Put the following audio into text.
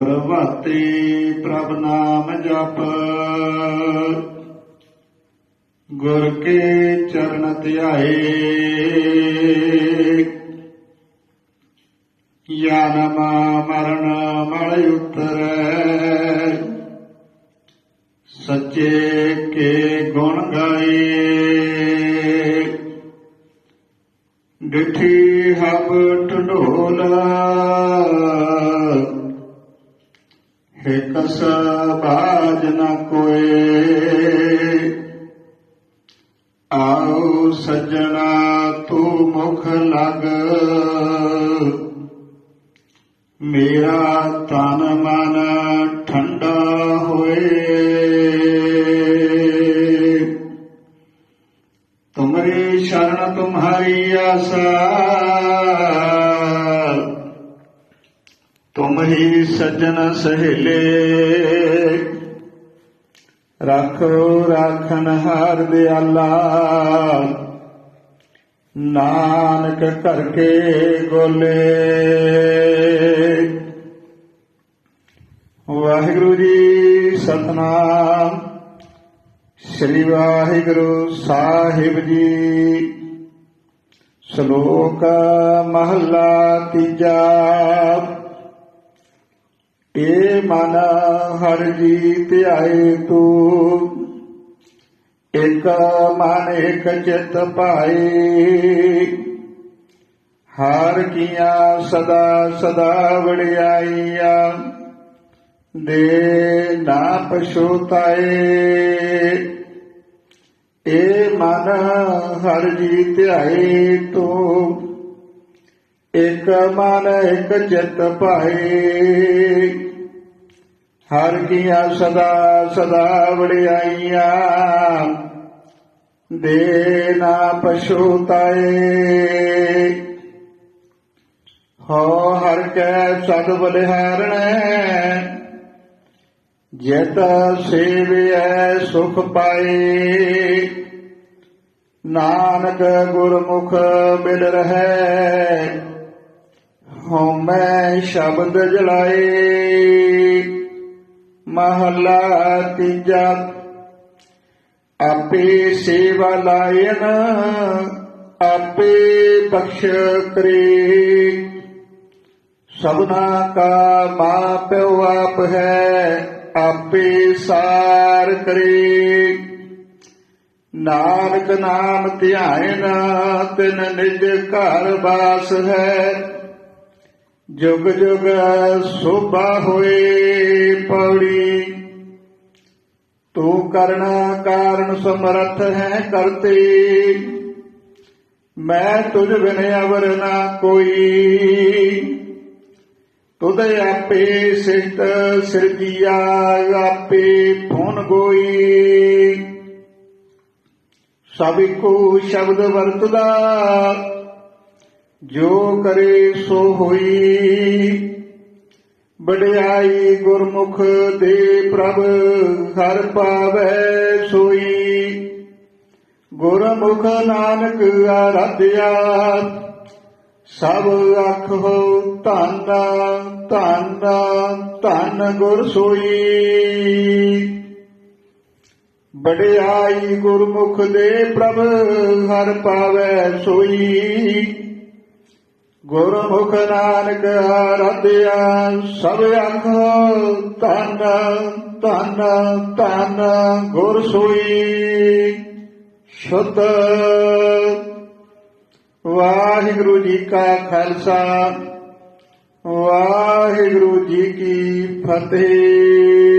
ਪ੍ਰਭਾਤੇ ਪ੍ਰਭ ਨਾਮ ਜਪ। ਗੁਰ ਕੇ ਚਰਨ ਧਿਆਏ। ਯਾ ਨਮ ਮਰਨ ਮਲ ਉਤਰੈ। ਸੱਚੇ ਕੇ ਗੁਣ ਗਾਏ। ਡਿਠੀ ਹਬ ਢੋਲਾ ਹੈ ਬਾਜ ਨ ਕੋਏ। ਆਓ ਸੱਜਣਾ, ਤੂੰ ਮੁਖ ਲਗ। ਮੇਰਾ ਤਨ ਮਨ ਠੰਡਾ ਹੋਏ। ਤੁਮਰੀ ਸ਼ਰਨ, ਤੁਮਹਾਰੀ ਆਸਾ ਤੁਮ ਹੀ ਸੱਜਣ ਸਹੇਲੇ। ਰੱਖੋ ਰਾਖਨ ਹਾਰ ਦਿਆਲਾ। ਨਾਨਕ ਕਰਕੇ ਗੋਲੇ ਵਾਹਿਗੁਰੂ ਜੀ ਸਤਨਾਮ। ਸ੍ਰੀ ਵਾਹਿਗੁਰੂ ਸਾਹਿਬ ਜੀ। ਸ਼ਲੋਕ ਮਹੱਲਾ ਤੀਜਾ। ਏ ਮਨ ਹਰ ਜੀ ਧਿਆਏ ਤੂੰ। ਇਕ ਮਨ ਇਕ ਚਿਤ ਭਾਈ ਹਰ ਕੀਆਂ ਸਦਾ ਸਦਾ ਵੜਿਆਈਆ ਦੇ ਨਾ ਪਛੋਤਾਏ ਏ ਮਨ, ਹਰ ਜੀ ਧਿਆਏ ਤੂੰ। ਇਕ ਮਨ, ਇਕ ਚਿਤ ਭਾਏ ਹਰ ਕੀਆ ਸਦਾ ਸਦਾ ਵੜਿਆਈਆਂ ਦੇ ਨਾ ਪਛੋਤਾਏ ਹੋ ਹਰ ਕੈ ਸਦ ਬਲਿਹਾਰਣੈ। ਜਿਤ ਸੇਵਿਐ ਸੁਖ ਪਾਏ। ਨਾਨਕ ਗੁਰਮੁਖ ਬਿਲ ਰਹੈ। ਸ਼ਬਦ ਜਲਾਏ। ਮਹਲਾ ਤੀਜਾ। ਆਪੇ ਸੇਵਾ ਲਾਇਨ, ਆਪੇ ਬਖਸ਼ ਕਰੇ। ਸਭਨਾ ਕਾ ਮਾਪਿਓ ਆਪ ਹੈ, ਆਪੇ ਸਾਰ ਕਰੇ। ਨਾਨਕ ਨਾਮ ਧਿਆਇਨ, ਤਿਨ ਨਿਜ ਘਰ ਬਾਸ ਹੈ। ਜੁਗ ਜੁਗ ਸੋਭਾ ਹੋਏ ਪੌੜੀ। ਤੂੰ ਕਰਣਾ ਕਾਰਨ ਸਮਰਥ ਹੈ ਕਰਤੇ। ਮੈਂ ਤੁਝ ਬਿਨ ਅਵਰ ਨਾ ਕੋਈ। ਤੁਧ ਆਪੇ ਸਿਸ਼ਟ ਸਿਰਜੀਆ ਆਪੇ ਫੋਨ ਗੋਈ। ਸਭ ਕੋ ਸ਼ਬਦ ਵਰਤਦਾ। ਜੋ ਕਰੇ ਸੋ ਹੋਈ। ਵਡਿਆਈ ਗੁਰਮੁਖ ਦੇ ਪ੍ਰਭ, ਹਰ ਪਾਵੈ ਸੋਈ। ਗੁਰਮੁਖ ਨਾਨਕ ਆਰਾਧਿਆ, ਸਭ ਆਖੋ ਧੰਨ ਧੰਨ ਧੰਨ ਗੁਰ ਸੋਈ। ਵਡਿਆਈ ਗੁਰਮੁਖ ਦੇ ਪ੍ਰਭ, ਹਰ ਪਾਵੈ ਸੋਈ। ਗੁਰਮੁਖ ਨਾਨਕ ਆਰਾਧਿਆ, ਸਭ ਆਖੋ ਧੰਨ ਧੰਨ ਧੰਨ, ਗੁਰ ਸੋਈ ਸ਼ੁੱਧ। ਵਾਹਿਗੁਰੂ ਜੀ ਕਾ ਖਾਲਸਾ, ਵਾਹਿਗੁਰੂ ਜੀ ਕੀ ਫਤਿਹ।